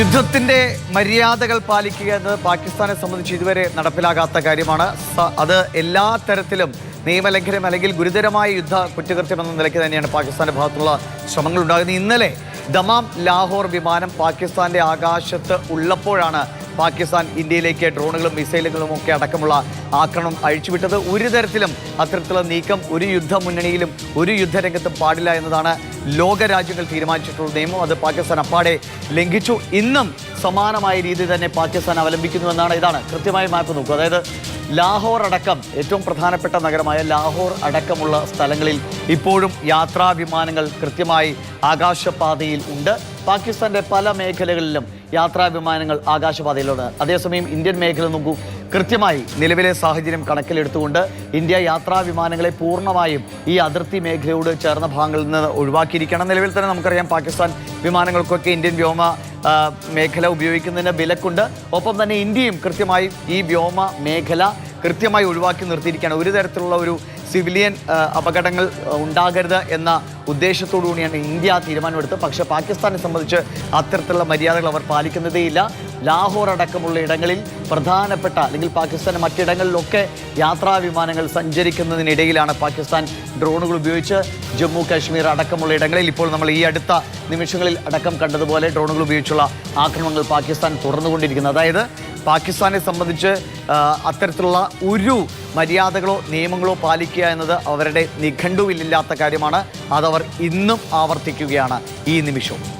യുദ്ധത്തിന്റെ മര്യാദകൾ പാലിക്കുക എന്നത് പാകിസ്ഥാനെ സംബന്ധിച്ച് ഇതുവരെ നടപ്പിലാകാത്ത കാര്യമാണ്. അത് എല്ലാ തരത്തിലും നിയമലംഘനം അല്ലെങ്കിൽ ഗുരുതരമായ യുദ്ധ കുറ്റകൃത്യം എന്ന നിലയ്ക്ക് തന്നെയാണ് പാകിസ്ഥാന്റെ ഭാഗത്തുള്ള ശ്രമങ്ങൾ ഉണ്ടാകുന്നത് ഇന്നലെ ദമാം ലാഹോർ വിമാനം പാകിസ്ഥാന്റെ ആകാശത്ത് ഉള്ളപ്പോഴാണ് പാകിസ്ഥാൻ ഇന്ത്യയിലേക്ക് ഡ്രോണുകളും മിസൈലുകളും ഒക്കെ അടക്കമുള്ള ആക്രമണം അഴിച്ചുവിട്ടത് ഒരു തരത്തിലും അത്തരത്തിലുള്ള നീക്കം ഒരു യുദ്ധ മുന്നണിയിലും ഒരു യുദ്ധരംഗത്തും പാടില്ല എന്നതാണ് ലോകരാജ്യങ്ങൾ തീരുമാനിച്ചിട്ടുള്ള നിയമം അത് പാകിസ്ഥാൻ അപ്പാടെ ലംഘിച്ചു. ഇന്നും സമാനമായ രീതി തന്നെ പാകിസ്ഥാൻ അവലംബിക്കുന്നുവെന്നാണ് ഇതാണ് കൃത്യമായ മാപ്പ് നോക്കൂ അതായത് ലാഹോർ അടക്കം ഏറ്റവും പ്രധാനപ്പെട്ട നഗരമായ ലാഹോർ അടക്കമുള്ള സ്ഥലങ്ങളിൽ ഇപ്പോഴും യാത്രാ വിമാനങ്ങൾ കൃത്യമായി ആകാശപാതയിൽ ഉണ്ട്. പാകിസ്ഥാന്റെ പല മേഖലകളിലും യാത്രാ വിമാനങ്ങൾ ആകാശപാതയിലുണ്ട്. അതേസമയം ഇന്ത്യൻ മേഖല നോക്കൂ കൃത്യമായി നിലവിലെ സാഹചര്യം കണക്കിലെടുത്തുകൊണ്ട് ഇന്ത്യ യാത്രാ വിമാനങ്ങളെ പൂർണമായും ഈ അതിർത്തി മേഖലയോട് ചേർന്ന ഭാഗങ്ങളിൽ നിന്ന് ഒഴിവാക്കിയിരിക്കണം. നിലവിൽ തന്നെ നമുക്കറിയാം പാകിസ്ഥാൻ വിമാനങ്ങൾക്കൊക്കെ ഇന്ത്യൻ വ്യോമ മേഖല ഉപയോഗിക്കുന്നതിന് വിലക്കുണ്ട്. ഒപ്പം തന്നെ ഇന്ത്യയും കൃത്യമായി ഈ വ്യോമ മേഖല കൃത്യമായി ഒഴിവാക്കി നിർത്തിയിരിക്കുകയാണ്. ഒരു തരത്തിലുള്ള ഒരു സിവിലിയൻ അപകടങ്ങൾ ഉണ്ടാകരുത് എന്ന ഉദ്ദേശത്തോടു കൂടിയാണ് ഇന്ത്യ തീരുമാനമെടുത്തത്. പക്ഷേ പാകിസ്ഥാനെ സംബന്ധിച്ച് അത്തരത്തിലുള്ള മര്യാദകൾ അവർ പാലിക്കുന്നതേയില്ല. ലാഹോർ അടക്കമുള്ള ഇടങ്ങളിൽ പ്രധാനപ്പെട്ട അല്ലെങ്കിൽ പാകിസ്ഥാൻ മറ്റിടങ്ങളിലൊക്കെ യാത്രാ വിമാനങ്ങൾ സഞ്ചരിക്കുന്നതിനിടയിലാണ് പാകിസ്ഥാൻ ഡ്രോണുകൾ ഉപയോഗിച്ച് ജമ്മു കാശ്മീർ അടക്കമുള്ള ഇടങ്ങളിൽ ഇപ്പോൾ നമ്മൾ ഈ അടുത്ത നിമിഷങ്ങളിൽ അടക്കം കണ്ടതുപോലെ ഡ്രോണുകൾ ഉപയോഗിച്ചുള്ള ആക്രമണങ്ങൾ പാകിസ്ഥാൻ തുറന്നുകൊണ്ടിരിക്കുന്നത്. അതായത് പാകിസ്ഥാനെ സംബന്ധിച്ച് അത്തരത്തിലുള്ള ഒരു മര്യാദകളോ നിയമങ്ങളോ പാലിക്കുക എന്നത് അവരുടെ നിഘണ്ടുവിലില്ലാത്ത കാര്യമാണ്. അതവർ ഇന്നും ആവർത്തിക്കുകയാണ് ഈ നിമിഷവും